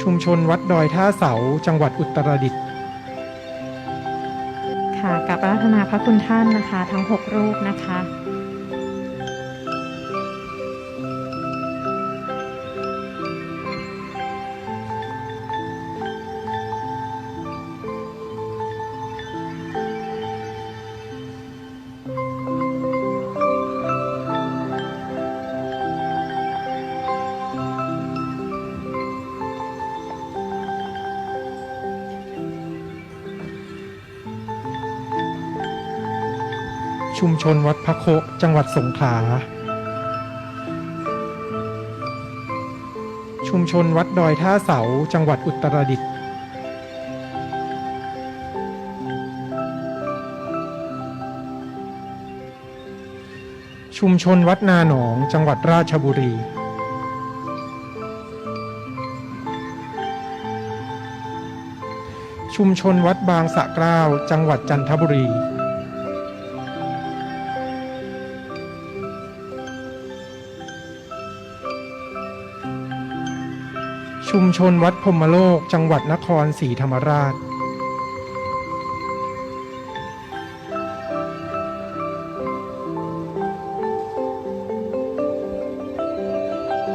ชุมชนวัดดอยท่าเสา จังหวัดอุตรดิตถ์ค่ะกับอาราธนาพระคุณท่านนะคะ ทั้ง 6 รูปนะคะ ชุมชนวัดพระโคจังหวัดสงขลา ชุมชนวัดดอยท่าเสา จังหวัดอุตรดิตถ์ ชุมชนวัดนาหนอง จังหวัดราชบุรีชุมชนวัดบางสะเกล้า จังหวัดจันทบุรี ชุมชนวัดพมโลกจังหวัดนครศรีธรรมราช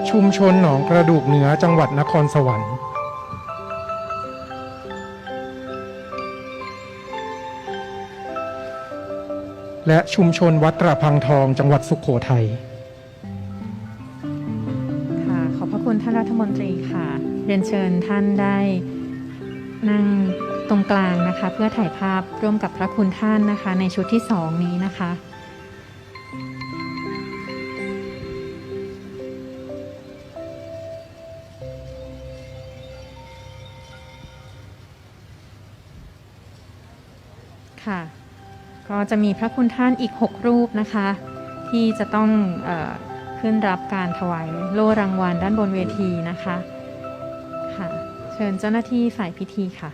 ชุมชนหนองกระดูกเหนือจังหวัดนครสวรรค์ และชุมชนวัดตระพังทองจังหวัดสุขโขทัย พระคุณท่านรัฐมนตรีค่ะ เรียนเชิญท่านได้นั่งตรงกลางนะคะ เพื่อถ่ายภาพร่วมกับพระคุณท่านนะคะ ในชุดที่สองนี้นะคะค่ะก็จะมีพระคุณท่านอีก 6 รูปนะคะ ที่จะต้องอ ขึ้นรับการถวายโล่รางวัลด้านบนเวทีนะคะค่ะ เชิญเจ้าหน้าที่ฝ่ายพิธีค่ะ